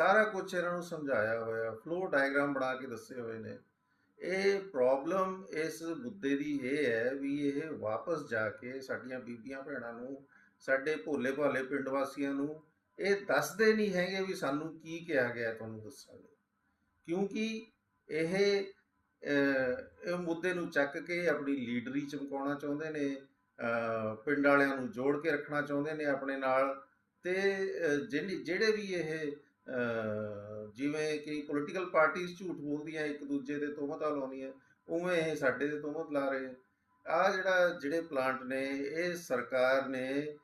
ਸਾਰਾ ਕੁਝ ਇਹਨਾਂ ਨੂੰ ਸਮਝਾਇਆ ਹੋਇਆ ਫਲੋ ਡਾਇਗਰਾਮ ਬਣਾ ਕੇ ਦੱਸੇ ਹੋਏ ਨੇ। ਇਹ ਪ੍ਰੋਬਲਮ ਇਸ ਮੁੱਦੇ ਦੀ ਇਹ ਹੈ ਵੀ ਇਹ ਵਾਪਸ ਜਾ ਕੇ ਸਾਡੀਆਂ ਬੀਬੀਆਂ ਭੈਣਾਂ ਨੂੰ ਸਾਡੇ ਭੋਲੇ ਭਾਲੇ ਪਿੰਡ ਵਾਸੀਆਂ ਨੂੰ ਇਹ ਦੱਸਦੇ ਨਹੀਂ ਹੈਗੇ ਵੀ ਸਾਨੂੰ ਕੀ ਕਿਹਾ ਗਿਆ ਤੁਹਾਨੂੰ ਦੱਸਾਂਗੇ। ਕਿਉਂਕਿ ਇਹ ਇਹ ਮੁੱਦੇ ਨੂੰ ਚੱਕ ਕੇ ਆਪਣੀ ਲੀਡਰੀ ਚਮਕਾਉਣਾ ਚਾਹੁੰਦੇ ਨੇ ਪਿੰਡ ਵਾਲਿਆਂ ਨੂੰ ਜੋੜ ਕੇ ਰੱਖਣਾ ਚਾਹੁੰਦੇ ਨੇ ਆਪਣੇ ਨਾਲ ਤੇ ਅਹ, ਜਿਹੜੇ ਵੀ ਇਹ ਜਿਵੇਂ ਕਿ ਪੋਲੀਟੀਕਲ ਪਾਰਟੀਆਂ ਝੂਠ ਬੋਲਦੀਆਂ ਇੱਕ ਦੂਜੇ ਦੇ ਤੋਹਮਤਾਂ ਲਾਉਂਦੀਆਂ, ਉਵੇਂ ਇਹ ਸਾਡੇ ਤੇ ਤੋਹਮਤ ਲਾ ਰਹੇ ਆ। ਜਿਹੜਾ, ਜਿਹੜੇ ਪਲਾਂਟ ਨੇ, ਇਹ ਸਰਕਾਰ ਨੇ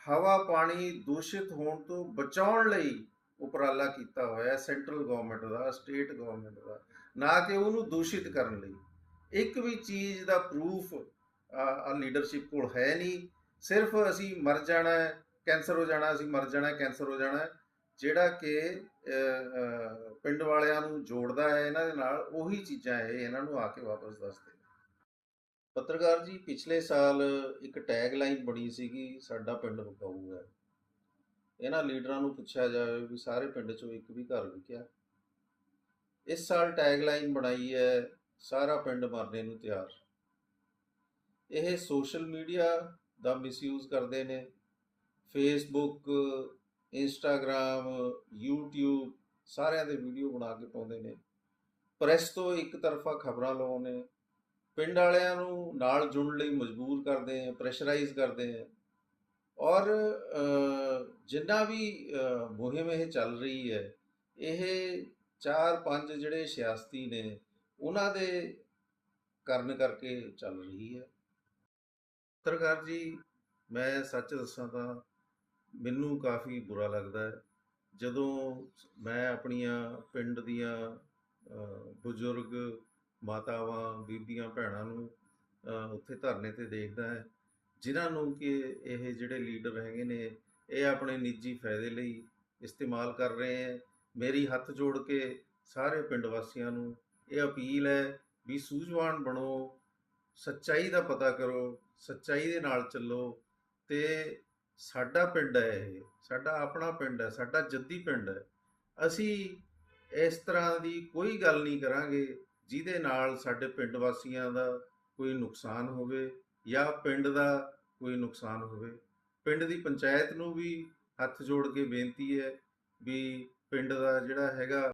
ਹਵਾ ਪਾਣੀ ਦੂਸ਼ਿਤ ਹੋਣ ਤੋਂ ਬਚਾਉਣ ਲਈ ਉਪਰਾਲਾ ਕੀਤਾ ਹੋਇਆ ਸੈਂਟਰਲ ਗਵਰਨਮੈਂਟ ਦਾ ਸਟੇਟ ਗਵਰਨਮੈਂਟ ਦਾ, ਨਾ ਕਿ ਉਹਨੂੰ ਦੂਸ਼ਿਤ ਕਰਨ ਲਈ। ਇੱਕ ਵੀ ਚੀਜ਼ ਦਾ ਪ੍ਰੂਫ ਆ ਲੀਡਰਸ਼ਿਪ ਕੋਲ ਹੈ ਨਹੀਂ। ਸਿਰਫ ਅਸੀਂ ਮਰ ਜਾਣਾ ਹੈ ਕੈਂਸਰ ਹੋ ਜਾਣਾ, ਅਸੀਂ ਮਰ ਜਾਣਾ ਕੈਂਸਰ ਹੋ ਜਾਣਾ ਜਿਹੜਾ ਕਿ ਪਿੰਡ ਵਾਲਿਆਂ ਨੂੰ ਜੋੜਦਾ ਹੈ, ਇਹਨਾਂ ਦੇ ਨਾਲ ਉਹੀ ਚੀਜ਼ਾਂ ਇਹ ਇਹਨਾਂ ਨੂੰ ਆ ਕੇ ਵਾਪਸ ਦੱਸਦੇ ਪੱਤਰਕਾਰ ਜੀ, ਪਿਛਲੇ ਸਾਲ ਇੱਕ ਟੈਗ ਲਾਈਨ ਬਣੀ ਸੀਗੀ, ਸਾਡਾ ਪਿੰਡ ਵਿਕਾਊ ਹੈ ਇਹਨਾਂ ਲੀਡਰਾਂ ਨੂੰ ਪੁੱਛਿਆ ਜਾਵੇ ਵੀ ਸਾਰੇ ਪਿੰਡ ਚੋਂ ਇੱਕ ਵੀ ਘਰ ਵਿਕਿਆ। ਇਸ ਸਾਲ ਟੈਗ ਲਾਈਨ ਬਣਾਈ ਹੈ, ਸਾਰਾ ਪਿੰਡ ਮਰਨੇ ਨੂੰ ਤਿਆਰ। ਇਹ ਸੋਸ਼ਲ ਮੀਡੀਆ ਦਾ ਮਿਸਯੂਜ਼ ਕਰਦੇ ਨੇ। ਫੇਸਬੁੱਕ ਇੰਸਟਾਗ੍ਰam YouTube ਸਾਰਿਆਂ ਦੇ ਵੀਡੀਓ ਬਣਾ ਕੇ ਪਾਉਂਦੇ ਨੇ। ਪ੍ਰੈਸ ਤੋਂ ਇੱਕ ਤਰਫਾ ਖਬਰਾਂ ਲਾਉਂਦੇ ਪਿੰਡ ਵਾਲਿਆਂ ਨੂੰ ਨਾਲ ਜੁੜਨ ਲਈ ਮਜਬੂਰ ਕਰਦੇ ਆ ਪ੍ਰੈਸ਼ਰਾਈਜ਼ ਕਰਦੇ ਆ ਔਰ ਅ, ਜਿੰਨਾ ਵੀ ਮੁਹਿੰਮ ਇਹ ਚੱਲ ਰਹੀ ਹੈ ਇਹ ਚਾਰ ਪੰਜ ਜਿਹੜੇ ਸਿਆਸਤੀ ਨੇ ਉਹਨਾਂ ਦੇ ਕਰਨ ਕਰਕੇ ਚੱਲ ਰਹੀ ਹੈ। ਪੱਤਰਕਾਰ ਜੀ ਮੈਂ ਸੱਚ ਦੱਸਾਂ ਤਾਂ ਮੈਨੂੰ ਕਾਫੀ ਬੁਰਾ ਲੱਗਦਾ ਹੈ। ਜਦੋਂ ਮੈਂ ਆਪਣੀਆਂ ਪਿੰਡ ਦੀਆਂ ਬਜ਼ੁਰਗ ਮਾਤਾਵਾਂ, ਬੀਬੀਆਂ, ਭੈਣਾਂ ਨੂੰ ਉੱਥੇ ਧਰਨੇ ਤੇ ਦੇਖਦਾ ਹੈ, ਜਿਨ੍ਹਾਂ ਨੂੰ ਕਿ ਇਹ ਜਿਹੜੇ ਲੀਡਰ ਹੈਗੇ ਨੇ, ਇਹ ਆਪਣੇ ਨਿੱਜੀ ਫਾਇਦੇ ਲਈ ਇਸਤੇਮਾਲ ਕਰ ਰਹੇ ਹੈ। ਮੇਰੀ ਹੱਥ ਜੋੜ ਕੇ ਸਾਰੇ ਪਿੰਡ ਵਾਸੀਆਂ ਨੂੰ ਇਹ ਅਪੀਲ ਹੈ ਵੀ ਸੂਝਵਾਨ ਬਣੋ, ਸੱਚਾਈ ਦਾ ਪਤਾ ਕਰੋ, ਸੱਚਾਈ ਦੇ ਨਾਲ ਚੱਲੋ ਤੇ ਸਾਡਾ ਪਿੰਡ ਹੈ ਇਹ, ਸਾਡਾ ਆਪਣਾ ਪਿੰਡ ਹੈ, ਸਾਡਾ ਜੱਦੀ ਪਿੰਡ ਹੈ। ਅਸੀਂ ਇਸ ਤਰ੍ਹਾਂ ਦੀ ਕੋਈ ਗੱਲ ਨਹੀਂ ਕਰਾਂਗੇ ਜਿਹਦੇ ਨਾਲ ਸਾਡੇ ਪਿੰਡ ਵਾਸੀਆਂ ਦਾ ਕੋਈ ਨੁਕਸਾਨ ਹੋਵੇ ਜਾਂ ਪਿੰਡ ਦਾ ਕੋਈ ਨੁਕਸਾਨ ਹੋਵੇ। ਪਿੰਡ ਦੀ ਪੰਚਾਇਤ ਨੂੰ ਵੀ ਹੱਥ ਜੋੜ ਕੇ ਬੇਨਤੀ ਹੈ ਵੀ ਪਿੰਡ ਦਾ ਜਿਹੜਾ ਹੈਗਾ